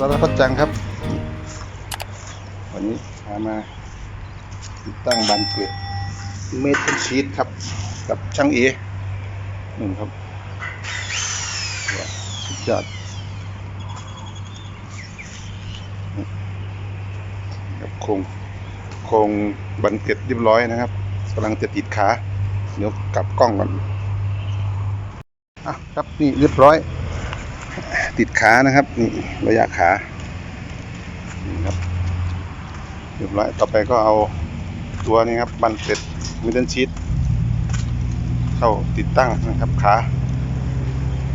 สารพัดจังครับ วันนี้พามาติดตั้งบานเกล็ดเมทัลชีตครับ กับช่างเอหนึ่งครับสุดยอดกับโครงโครงบันเกล็ดเรียบร้อยนะครับกำลังจะติดขา เดี๋ยวกลับกล้องก่อนอะครับนี่เรียบร้อย ติดขานะครับนี่ระยะขานี่ครับเรียบร้อยต่อไปก็เอาตัวนี้ครับบันเกล็ดมิดเดิลชีตเข้าติดตั้งนะครับขา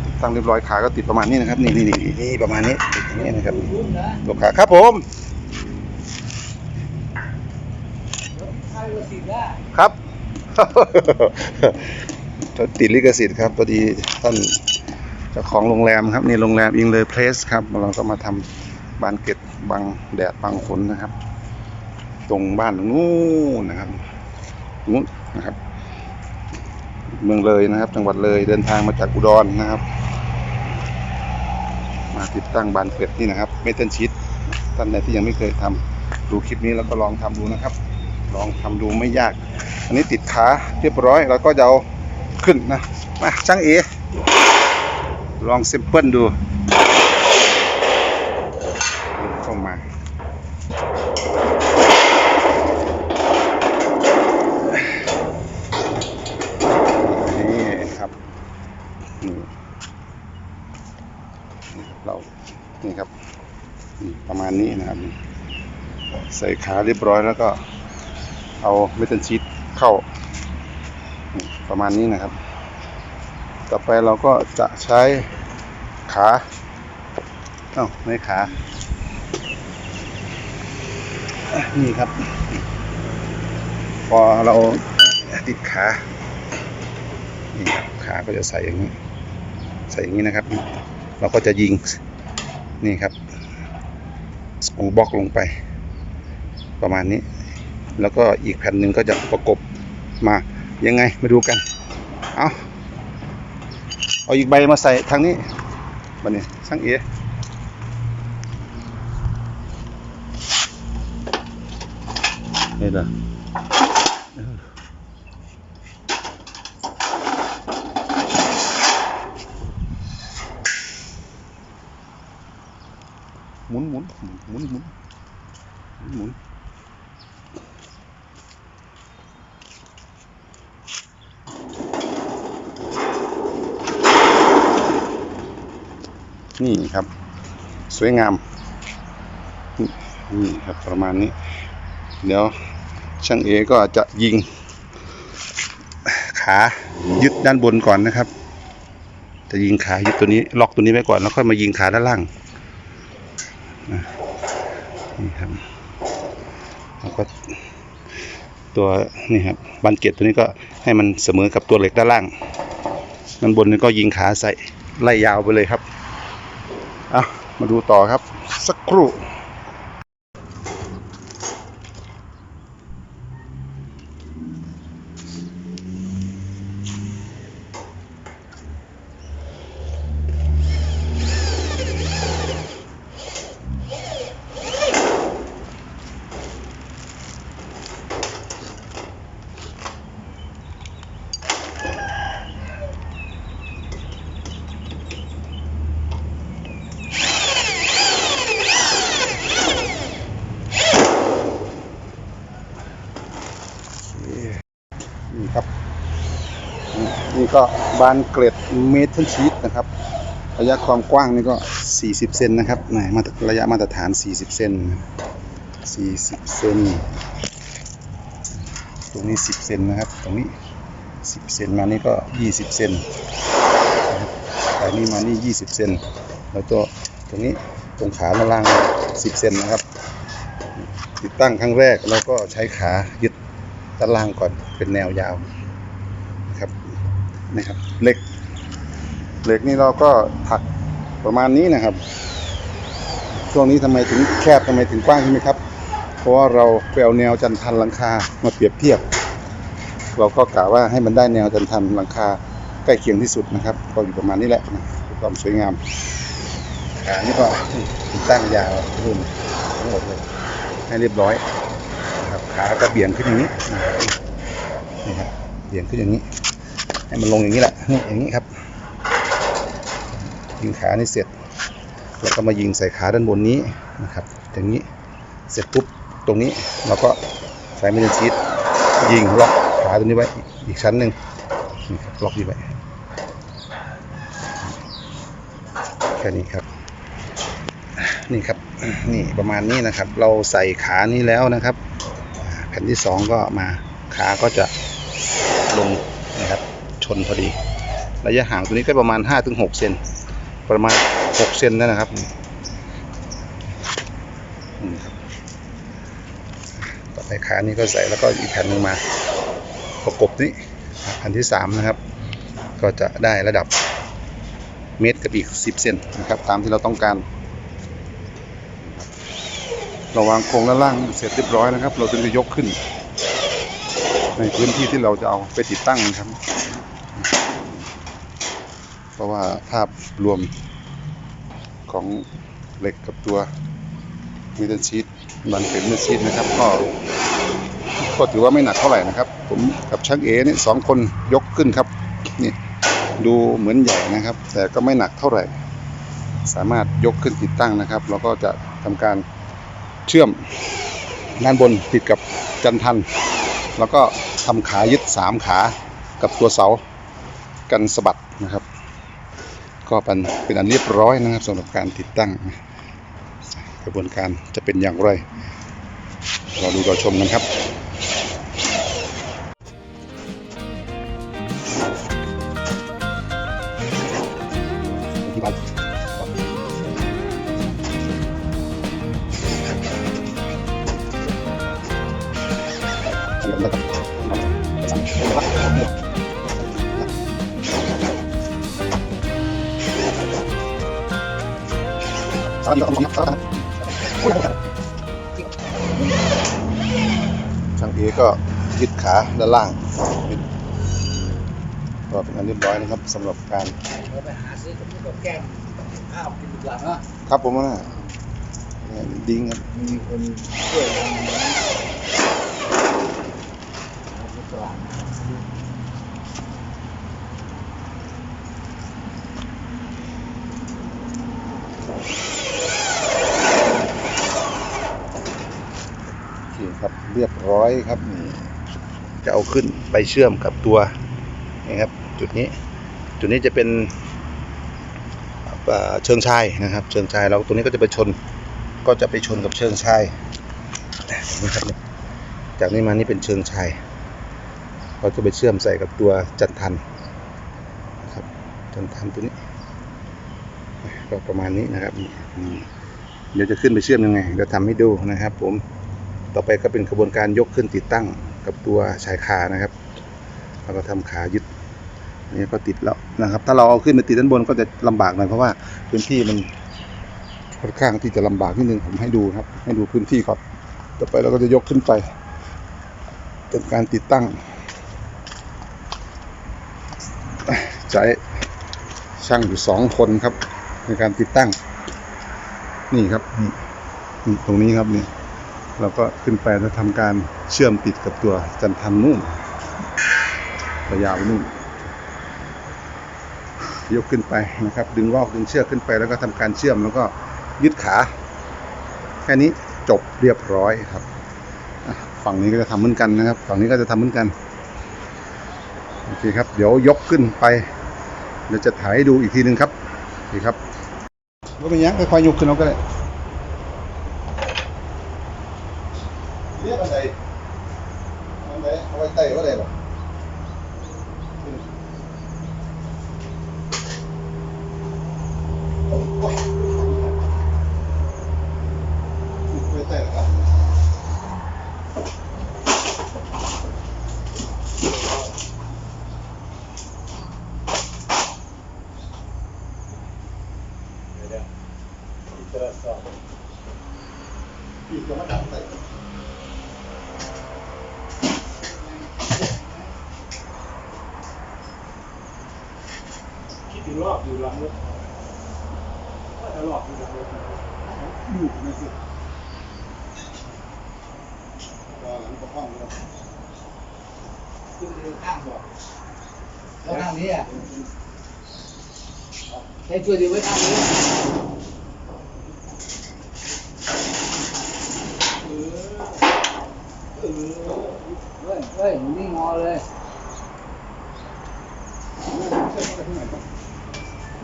ติดตั้งเรียบร้อยขาก็ติดประมาณนี้นะครับ นี่นี่นี่นี่ประมาณนี้ติดอย่างนี้นะครับตัวขาครับผมครับติดลิขสิทธิ์ครับพอดีท่าน เจ้าของโรงแรมครับนี่โรงแรมอิงเลยเพลสครับเราก็มาทำบานเกล็ดบังแดดบังฝนนะครับ ตรงบ้านนู้นนะครับนู้นนะครับ เมืองเลยนะครับ จังหวัดเลยเดินทางมาจากอุดรนะครับ มาติดตั้งบานเกล็ดนี่นะครับเมทัลชีตท่านใดที่ยังไม่เคยทำดูคลิปนี้แล้วก็ลองทำดูนะครับ ลองทำดูไม่ยาก อันนี้ติดขาเรียบร้อยเราก็จะเอาขึ้นนะมาช่างเอ ลองซิมเปิลดูเข้ามานี่ครับนี่นี่ครับเรานี่ครับประมาณนี้นะครับ ใส่ขาเรียบร้อยแล้วก็เอาเมทัลชีตเข้า ประมาณนี้นะครับ ต่อไปเราก็จะใช้ขาเอ้าไม่ขา นี่ครับ พอเราติดขานี่ครับขาก็จะใส่อย่างนี้ ใส่อย่างนี้นะครับ เราก็จะยิง นี่ครับ สกูบล็อกลงไป ประมาณนี้ แล้วก็อีกแผ่นหนึ่งก็จะประกบมา ยังไงมาดูกัน เอ้า เอาอีกใบมาใส่ทางนี้บันนี้ช่างเอนี่เหรอหมุนหมุนหมุนหมุนหมุนหมุนนี่ครับ ส วยงามนี่ครับประมาณนี้ เดี๋ยวช่างเอก็จะยิง ขายึดด้านบนก่อนนะครับ จะยิงขายึดตัวนี้ล็อกตัวนี้ไว้ก่อนแล้วค่อยมายิงขาด้านล่างนี่ครับแล้วก็ตัวนี่ครับบันเกตตัวนี้ก็ให้มันเสมอกับตัวเหล็กด้านล่างด้านบนนี่ก็ยิงขาใส่ไล่ยาวไปเลยครับอะ มาดูต่อครับ สักครู่ นี่ครับ นี่ก็บานเกล็ดเมทัลชีตนะครับ ระยะความกว้างนี่ก็ 40 เซนนะครับแหมมาตรระยะมาตรฐาน 40 เซน40 เซน ตรงนี้ 10 เซนนะครับ ตรงนี้ 10 เซนมานี่ก็ 20 เซนแต่นี่มานี่ 20 เซน แล้วก็ตรงนี้ตรงขาด้านล่าง 10 เซนนะครับ ติดตั้งครั้งแรกเราก็ใช้ขายึดด้านล่างก่อนเป็นแนวยาว นะครับเหล็กเหล็กนี่เราก็ถักประมาณนี้นะครับ ช่วงนี้ทำไมถึงแคบทำไมถึงกว้างใช่ไหมครับ เพราะว่าเราไปเอาแนวจันทันหลังคามาเปรียบเทียบ เราก็กะว่าให้มันได้แนวจันทันหลังคาใกล้เคียงที่สุดนะครับ ก็อยู่ประมาณนี้แหละนะความสวยงามขานี่ก็ติดตั้งยาวรุ่นทั้งหมดเลยให้เรียบร้อยครับขาก็เบี่ยงขึ้นอย่างนี้นี่ครับเบี่ยงขึ้นอย่างนี้ ให้มันลงอย่างนี้แหละนี่อย่างนี้ครับ ยิงขานี่เสร็จ แล้วก็มายิงใส่ขาด้านบนนี้นะครับ อย่างนี้เสร็จปุ๊บตรงนี้เราก็ใช้เมนชีตยิงล็อกขาตัวนี้ไว้อีกชั้นหนึ่งล็อกนี้ไว้แค่นี้ครับนี่ครับนี่ประมาณนี้นะครับ เราใส่ขานี้แล้วนะครับ แผ่นที่สองก็มาขาก็จะลงนะครับ นพอดี ระยะห่างตัวนี้ก็ประมาณ 5-6 เซนประมาณ 6 เซนนั่นนะครับนี่อืมครับต่อไปขานี้ก็ใส่แล้วก็อีกแผ่นหนึ่งมา ประกบนี้แผ่นที่ 3 นะครับ ก็จะได้ระดับเมตรกับอีก 10 เซนนะครับ ตามที่เราต้องการเราวางโครงด้านล่างเสร็จเรียบร้อยนะครับ เราถึงจะยกขึ้น ในพื้นที่ที่เราจะเอาไปติดตั้งนะครับ ราะว่าภาพรวมของเหล็กกับตัวมิเตอร์ชีตมันเป็นมิเตอร์ชีตนะครับ ก็ก็ถือว่าไม่หนักเท่าไหร่นะครับ ผมกับช่างเอเนี่ยสองคนยกขึ้นครับนี่ดูเหมือนใหญ่นะครับ แต่ก็ไม่หนักเท่าไหร่ สามารถยกขึ้นติดตั้งนะครับแล้วก็จะทำการเชื่อมด้านบนติดกับจันทัน แล้วก็ทำขายึดสามขากับตัวเสากันสะบัดนะครับ ก็เป็นเป็นอันเรียบร้อยนะครับสำหรับการติดตั้ง กระบวนการจะเป็นอย่างไรเราดูเราชมกันครับ ดขาด้านล่างยึดก็เป็นอันเรียบร้อยนะครับสำหรับการเราไปหาซื้อกับพวกกับแกงข้าวกินดีกว่าเนาะครับผมว่าเนี่ยดิ้งครับมีคนช่วยทำนะเอาไปก่อนโอเคครับเรียบร้อยครับนี่ จะเอาขึ้นไปเชื่อมกับตัวนี่ครับจุดนี้จุดนี้จะเป็นเชิงชายนะครับ เชิงชายแล้วตัวนี้ก็จะไปชนก็จะไปชนกับเชิงชายนี่ครับจากนี้มานี่เป็นเชิงชายเราจะไปเชื่อมใส่กับตัวจันทันนะครับจันทันตัวนี้ก็ประมาณนี้นะครับเดี๋ยวจะขึ้นไปเชื่อมยังไงเดี๋ยวทำให้ดูนะครับ ผมต่อไปก็เป็นกระบวนการยกขึ้นติดตั้ง กับตัวชายคานะครับแล้วก็ทำขายึดอันนี้ก็ติดแล้วนะครับ ถ้าเราเอาขึ้นมาติดด้านบนก็จะลำบากหน่อยเพราะว่าพื้นที่มันค่อนข้างที่จะลำบากนิดนึงผมให้ดูครับ ให้ดูพื้นที่ก่อนต่อไปเราก็จะยกขึ้นไปเป็นการติดตั้ง ใช้ช่างอยู่สองคนครับ ในการติดตั้ง นี่ครับนี่ตรงนี้ครับนี่ เราก็ขึ้นไปแล้วทำการเชื่อมติดกับตัวจันทันนู่นระยาวนู่นยกขึ้นไปนะครับ ดึงรอกดึงเชือกขึ้นไปแล้วก็ทำการเชื่อมแล้วก็ยึดขา แค่นี้จบเรียบร้อยครับ ฝั่งนี้ก็จะทำเหมือนกันนะครับ ฝั่งนี้ก็จะทำเหมือนกันโอเคครับ เดี๋ยวยกขึ้นไปเดี๋ยวจะถ่ายให้ดูอีกทีหนึ่งครับโอเคครับก็เป็นยังค่อยๆยกขึ้นเอาก็ได้ เรียกอะไรอะไรเอาไว้ใต้ว่าอะไรหรอไว้ใต้เหรอครับอีกตัวมาดับใส่ คิดอยู่รอบอยู่หลังรถตลอดอยู่ตรงนี้อยู่ในสุดรอหลังประห้องครับขึ้นเรือข้างบอกแล้วข้างนี้อะให้ช่วยดีไว้ข้างนี้เออเออเฮ้ยเฮ้ยนี่งอเลย เชื่อมไปที่ไหนครับ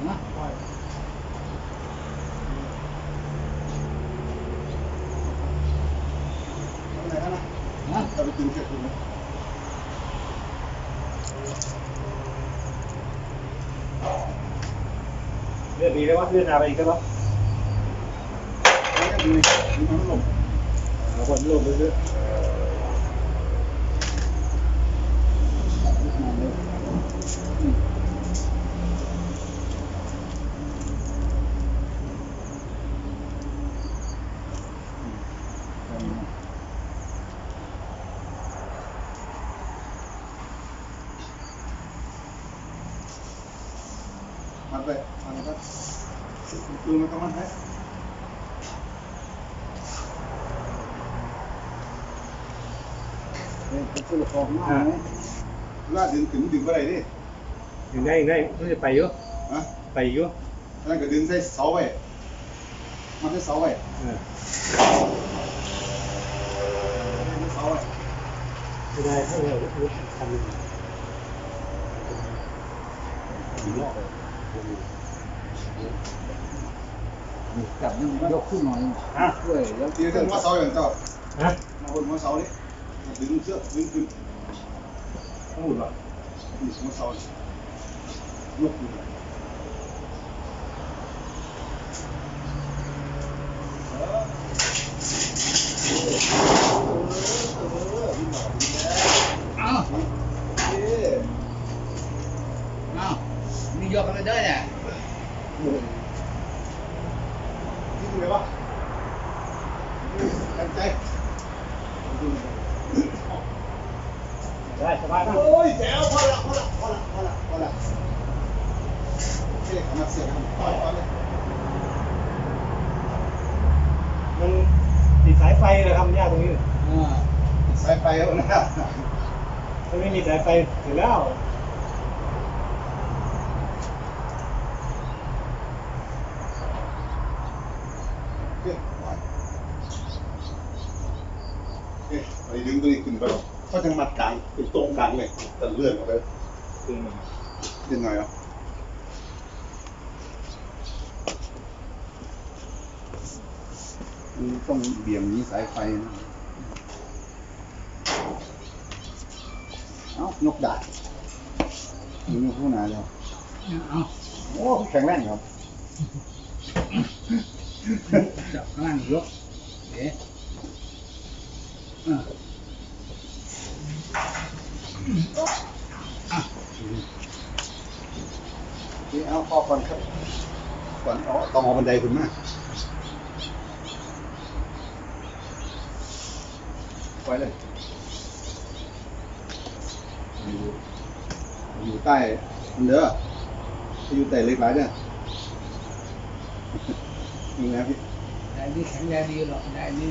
นะ ที่ไหนนะ นะ เราไปกินเสร็จคุณนะ เลือดดีแล้วว่าเลือดอะไรอีกแล้ว แล้วก็ดูดูมันลง เราคนโลกเยอะ มันไปมันก็ดูมันก็มันไป เฮ้ยจะซื้อ ของมาไหมลาดดึงถึงดึงอะไรดิอยู่ได้ได้ไม่ได้ไปเยอะฮะไปเยอะนั่นก็ดึงใส่เสาไว้มันใส่เสาไว้เออเสาไว้ไม่ได้ให้เราทำอีกรอบเลยจับนี่ยกขึ้นหน่อยฮะช่วยแล้วทีนี้ถึงว่าเสาอย่างเจ้าฮะมาบนหัวเสานี่ดึ งเชือกดึงขึ้น ต้องหมุนหรอ นี่หัวเสานี่ยกขึ้น เอ้าเอ้านี่ยกกันได้เนี่ย นี่คืออะไรวะตั้งใจ ได้สบายมาก โอ้ยแจ๋วพอละพอละพอละพอละพอละโอเคขนาดเสียงมันพอพอเลย มันติดสายไฟเลยทำยากตรงนี้ อ่า สายไฟ แล้วนะถ้าไม่มีสายไฟเสร็จแล้วโอเคโอเคไปดึงตัวนี้ขึ้นไปหรอกเขาจะมัดกลางเป็นตรงกลางเลยแต่เลื่อนออกไปคือมันนิดหน่อยเหรอมันต้องเบี่ยงหนี้สายไฟนะ เอ้ายกดาบยิงผู้นาแล้วเอ้าโอ้แข็งแรงครับจับข้างล่างยกเอ๊ะอ่าอะนี่เอาพอก่อนครับก่อนเอาต้องเอาบันไดขึ้นมาไปเลย อยู่อยู่ใต้มันเด้ออยู่ใต้เล็กหลายเด้อนี่นะพี่ได้นี่แข็งแรงดีหรอกได้นี่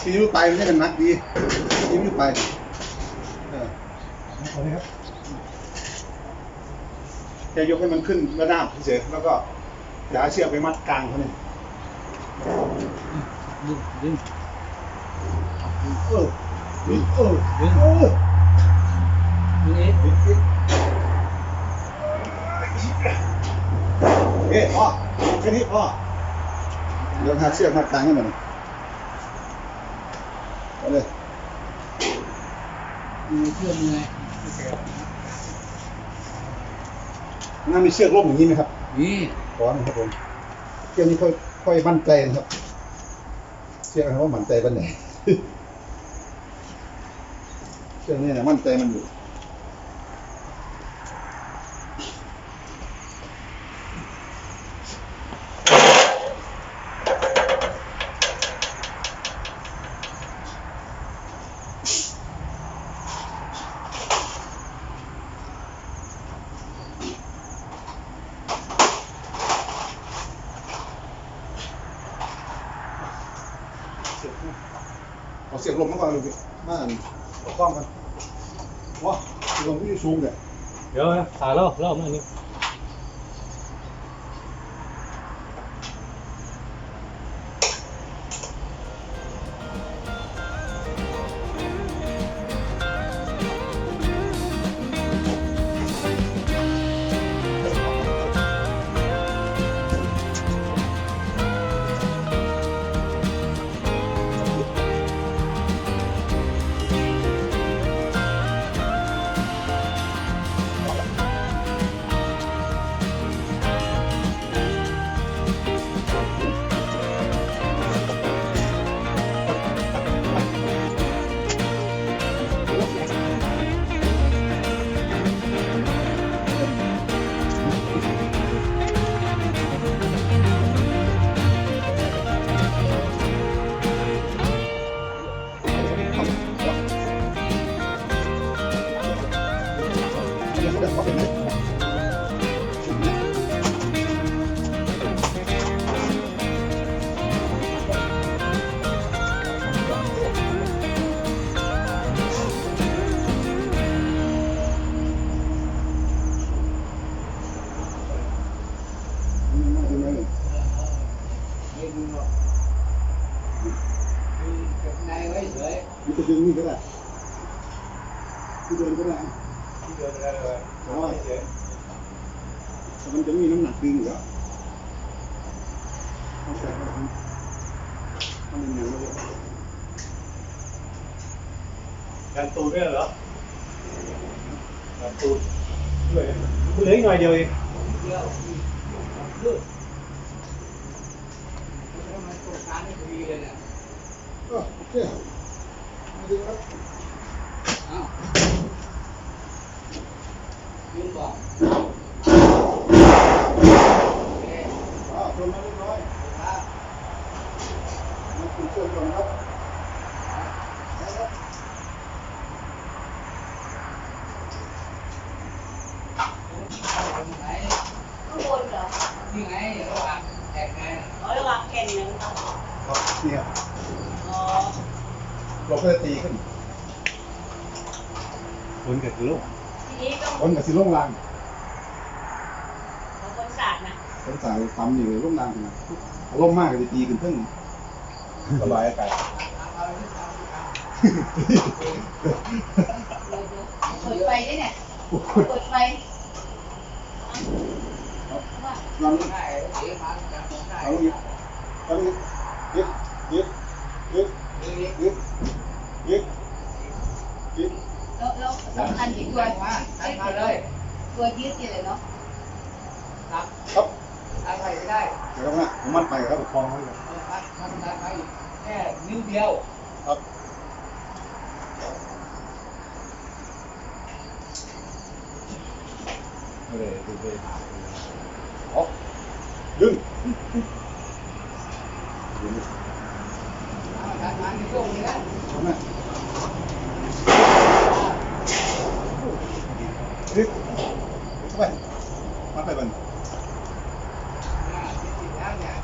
ที่นิ้วไปมันจะกันนักดีที่นิ้วไปเออเอาเลยครับแค่ยกให้มันขึ้นระนาบเฉยๆแล้วก็อย่าเอาเชือกไปมัดกลางเขาเนี่ยดึงดึง เออเออเออดึงเออดึงเอ๊ะเอ๊ะพ่อแค่นี้พ่อเดี๋ยวหาเชือกมัดกลางให้มันเอาเลยมือเชื่อมยังไงน่ามีเชือกร่มอย่างนี้ไหมครับนี่ขอนะครับผมเชือกนี้ค่อยค่อยมั่นใจนะครับเชือกนะครับว่ามั่นใจปันไหน เรื่องนี้เนี่มั่นใจมันอยู่เอาเสียงลมมาก่อนเลยบ้าน เอากล้องกันว้าลมที่สูงเนี่ยเดี๋ยวนะถ่ายรอบรอบนึงนี่มัน อยู่แล้วต้องใช้ก็ทำทำเป็นอย่างนี้ดันตูดด้วยเหรอดันตูดด้วยเหลืออีก หน่อยเดียวเอง ก็โอเคมาดูครับอ้าวชนมาเรียบร้อยมาคุณเชื่อมก่อนครับ ข้างบนเหรอ นี่ไงระหว่างแอกไง อ๋อระหว่างแก่นหนึ่งค่ะ ครับเนี่ย อ๋อ เราก็จะตีขึ้น คนเกิดลูก ทีนี้ต้อง คนกับสิลงรางของคนศาสตร์นะคนสายปั๊มอยู่ลงรางนะอารมณ์มากก็จะตีขึ้นเพิ่งสบายอากาศเปิดไฟได้เนี่ยเปิดไฟว่าลองได้เสียมาจากของได้เอาอีกเอาอีกยึดยึดยึด นี่ ยึดยึดยึด แล้วแล้วสำคัญที่ตัว ได้มาได้มาเลยตัวยืดนี่เลยเนาะครับครับได้ไปได้เดี๋ยวนะผมมัดไปครับคล้องไว้ก่อนมันมันได้ไปแค่นิ้วเดียวครับเอาเลยดูเลยอ๋อดึงดึง ได้มาในช่วงนี้นะ ทำไมดึงเข้าไปมัดไปบัน ติดแล้วเนี่ย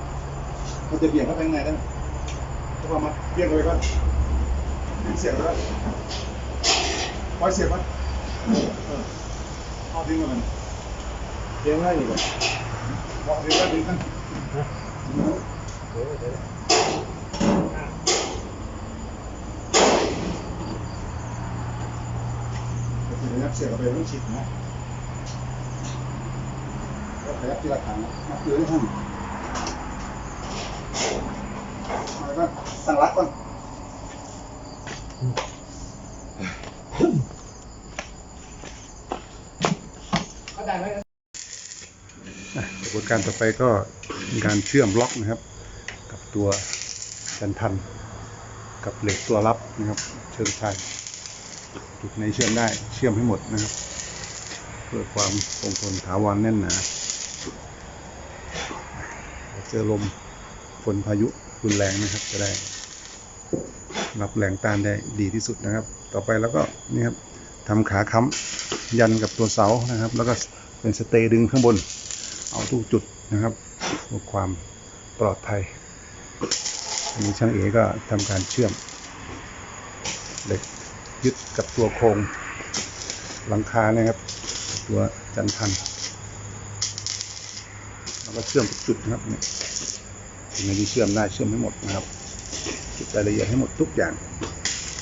มันจะเบี่ ยงเข้าไปข้างในได้ไหมเพราะว่ามันเบี่ยงเลยก่อนดึงเสียบแล้วปล่อยเสียบมันเออเอาดึงมามันเลี้ยงง่ายอยู่เลยบอกดึงแล้วดึงกันเดี๋ยวเดี๋ยวก็คือนับเสียบเราไปต้องชิดนะก็ขยับทีละครั้งนะนับเกลือให้ท่านมา ก่อนตั้งรักก่อนเขาได้ไหมกระบวนการต่อไปก็เป็นการเชื่อมล็อกนะครับ กับตัวกันทัน กับเหล็กตัวรับนะครับ เชิงชายจุดไหนเชื่อมได้เชื่อมให้หมดนะครับ เพื่อความคงทนถาวรแน่นหนาเจอลมฝนพายุ รุนแรงนะครับ จะได้รับแรงต้านได้ดีที่สุดนะครับ ต่อไปแล้วก็นี่ครับทำขาค้ำยันกับตัวเสานะครับ แล้วก็เป็นสเตย์ดึงข้างบน เอาทุกจุดนะครับเพื่อความปลอดภัยอันนี้ช่างเอก็ทำการเชื่อมเหล็กยึดกับตัวโครงหลังคานะครับ ตัวจันทันแล้วก็เชื่อมทุกจุดนะครับเนี่ย ตรงไหนที่เชื่อมได้เชื่อมให้หมดนะครับเก็บรายละเอียดให้หมดทุกอย่าง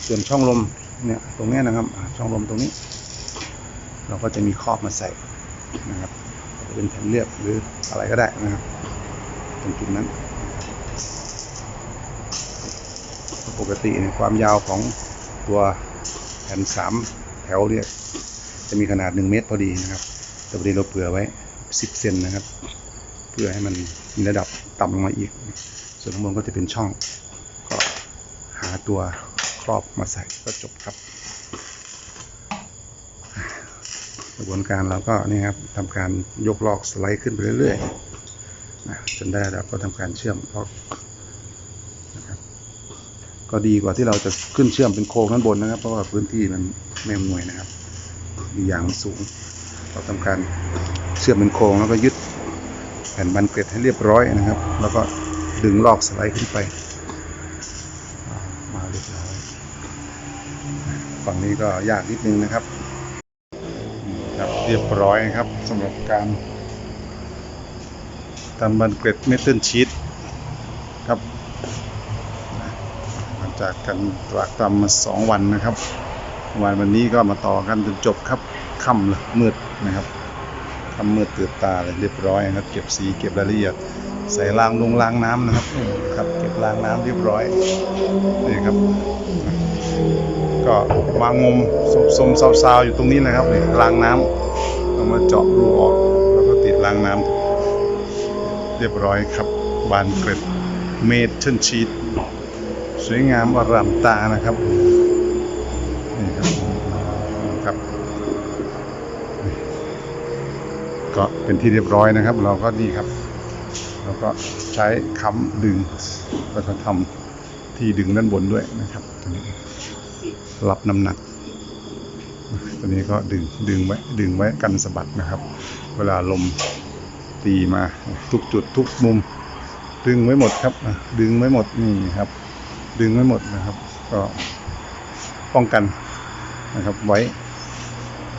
ส่วนช่องลมเนี่ยตรงนี้นะครับช่องลมตรงนี้ เราก็จะมีครอบมาใส่นะครับจะเป็นแผ่นเรียบหรืออะไรก็ได้นะครับตรงจุดนั้น ปกติเนี่ยความยาวของตัวแผ่นสามแถวเนี่ยจะมีขนาด 1 เมตรพอดีนะครับแต่พอดีเราเผื่อไว้ 10 เซนนะครับ เพื่อให้มัน มีระดับต่ำลงมาอีก ส่วนข้างบนก็จะเป็นช่อง ก็หาตัวครอบมาใส่ก็จบครับกระบวนการเราก็นี่ครับทำการยกลอกสไลด์ขึ้นไปเรื่อยๆนะจนได้แล้วก็ทำการเชื่อมลอกนะครับก็ดีกว่าที่เราจะขึ้นเชื่อมเป็นโครงด้านบนนะครับ เพราะว่าพื้นที่มันไม่อำนวยนะครับมีอย่างสูง เราทำการเชื่อมเป็นโครงแล้วก็ยึด ผ่นบันเกล็ดให้เรียบร้อยนะครับ แล้วก็ดึงลอกสไลด์ขึ้นไปมาเรียบร้อยฝั่งนี้ก็ยากนิดนึงนะครับครับเรียบร้อยครับสำหรับการทำบันเกร็ดเมทัลชีตครับหลังจากกันตรากตรำมาสองวันนะครับ วันวันนี้ก็มาต่อกันจนจบครับค่ำเลยมืดนะครับ ค่ำมืดตื่นตาเลยเรียบร้อยนะครับ เก็บสีเก็บรายละเอียด ใส่รางลงรางน้ำนะครับครับเก็บรางน้ำเรียบร้อยนี่ครับ ก็มางมสมๆซาวๆอยู่ตรงนี้นะครับนี่รางน้ำเอามาเจาะรูออกแล้วก็ติดรางน้ำเรียบร้อยครับบานเกร็ดเมทัลชีตสวยงามอร่ามตานะครับ ก็เป็นที่เรียบร้อยนะครับ เราก็ดีครับเราก็ใช้ค้ำดึงแล้วก็ทำที่ดึงด้านบนด้วยนะครับตัวนี้รับน้ำหนักตัวนี้ก็ดึงดึงไว้ดึงไว้กันสะบัดนะครับ เวลาลมตีมาทุกจุดทุกมุม ดึงไว้หมดครับ ดึงไว้หมดนี่ครับ ดึงไว้หมดนะครับ ก็ป้องกันนะครับไว้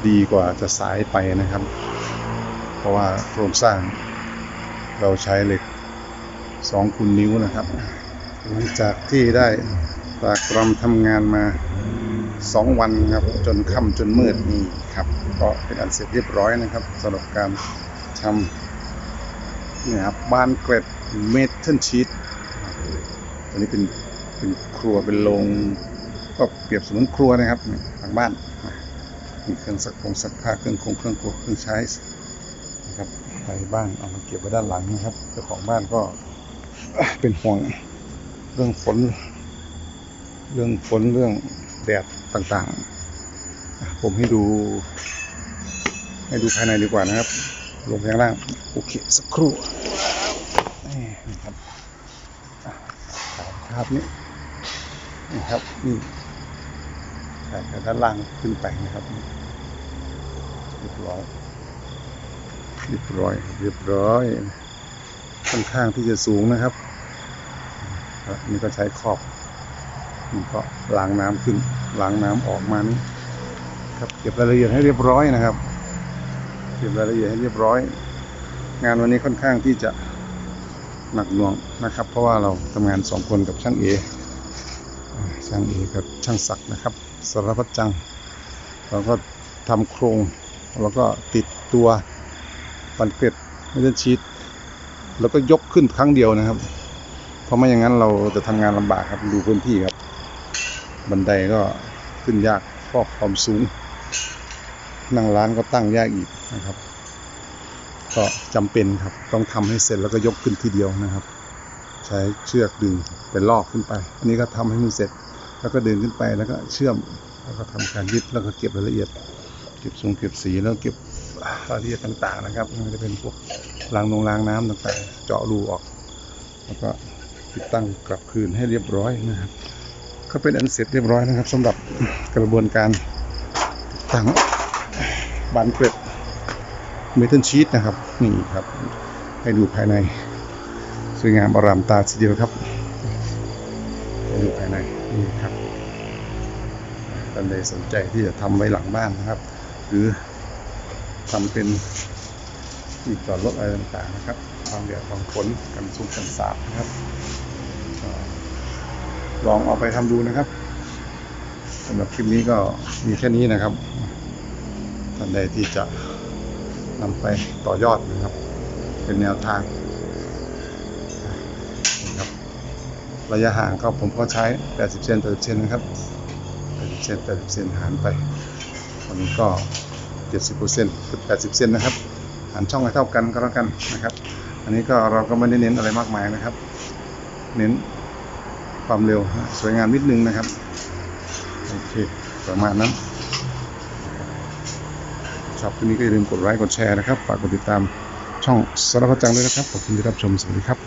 ดีกว่าจะสายไปนะครับ เพราะว่าโครงสร้างเราใช้เหล็กสองคูณนิ้วนะครับ หลังจากที่ได้ตากรำทำงานมาสองวันครับ จนค่ำจนมืดนี่ครับ ก็เป็นอันเสร็จเรียบร้อยนะครับสำหรับการทำนี่ครับบานเกร็ดเมทัลชีตตัวนี้เป็นเป็นครัวเป็นโรงก็เปรียบเสมือนครัวนะครับทางบ้านมีเครื่องซักผงซักผ้าเครื่องคงเครื่องครัวเครื่องใช้ นะครับไปบ้านเอามาเก็บไว้ด้านหลังนะครับเจ้าของบ้านก็เป็นห่วงเรื่องฝน เรื่องฝนเรื่องแดดต่างๆ ผมให้ดู ให้ดูภายในดีกว่านะครับ ลงไปข้างล่างโอเคสักครู่นี่นะครับถ่ายภาพนี้นี่ครับนี่ถ่ายจากด้านล่างขึ้นไปนะครับเรียบร้อย เรียบร้อย เรียบร้อยค่อนข้างที่จะสูงนะครับนี่ก็ใช้ขอบนี่ก็ล้างน้ำขึ้นล้างน้ำออกมานี่ครับเก็บรายละเอียดให้เรียบร้อยนะครับเก็บรายละเอียดให้เรียบร้อย งานวันนี้ค่อนข้างที่จะหนักหน่วงนะครับ เพราะว่าเราทำงานสองคนกับช่างเอช่างเอกับช่างศักดิ์นะครับสารพัดจังเราก็ทำโครงแล้วก็ติดตัว บันเกล็ดไม่ได้ชีตแล้วก็ยกขึ้นครั้งเดียวนะครับ เพราะไม่อย่างนั้นเราจะทำงานลำบากครับดูพื้นที่ครับ บันไดก็ขึ้นยากเพราะความสูง นั่งร้านก็ตั้งยากอีกนะครับ ก็จำเป็นครับต้องทำให้เสร็จแล้วก็ยกขึ้นทีเดียวนะครับ ใช้เชือกดึงเป็นลอกขึ้นไป อันนี้ก็ทำให้มันเสร็จ แล้วก็ดึงขึ้นไปแล้วก็เชื่อมแล้วก็ทำการยึดแล้วก็เก็บรายละเอียด เก็บทรงเก็บสีแล้วเก็บ รายละเอียดต่างๆนะครับม่ว่าจะเป็นพวกรางนงรางน้ำต่างๆ เจาะรูออก แล้วก็ติดตั้งกลับคืนให้เรียบร้อยนะครับ ก็เป็นอันเสร็จเรียบร้อยนะครับสำหรับกระบวนการติดตั้งบานเกล็ดเมทัลชีตนะครับนี่ครับ ให้ดูภายในสวยงามอารามตาทีเดียวครับให้ดูภายในนี่ครับท่านใดสนใจที่จะทำไว้หลังบ้านนะครับ ทำเป็นที่จอดรถอะไรต่างๆนะครับความเดือดความฝนกันสุกกันสาบนะครับลองเอาไปทำดูนะครับสำหรับคลิปนี้ก็มีแค่นี้นะครับท่านใดที่จะนำไปต่อยอดนะครับ เป็นแนวทางนะครับระยะห่างก็ผมก็ใช้ 80 เซน80 เซนนะครับ 80 เซน80 เซนหารไปวันนี้ก็ 70เปอร์เซ็นต์คือ80เซนนะครับหารช่องให้เท่ากันก็แล้วกันนะครับ อันนี้ก็เราก็ไม่ได้เน้นอะไรมากมายนะครับ เน้นความเร็วสวยงามนิดนึงนะครับโอเคประมาณนั้นชอบคลิปนี้ก็อย่าลืมกดไลค์กดแชร์นะครับฝากกดติดตามช่องสารพัดจังด้วยนะครับขอบคุณที่รับชมสวัสดีครับ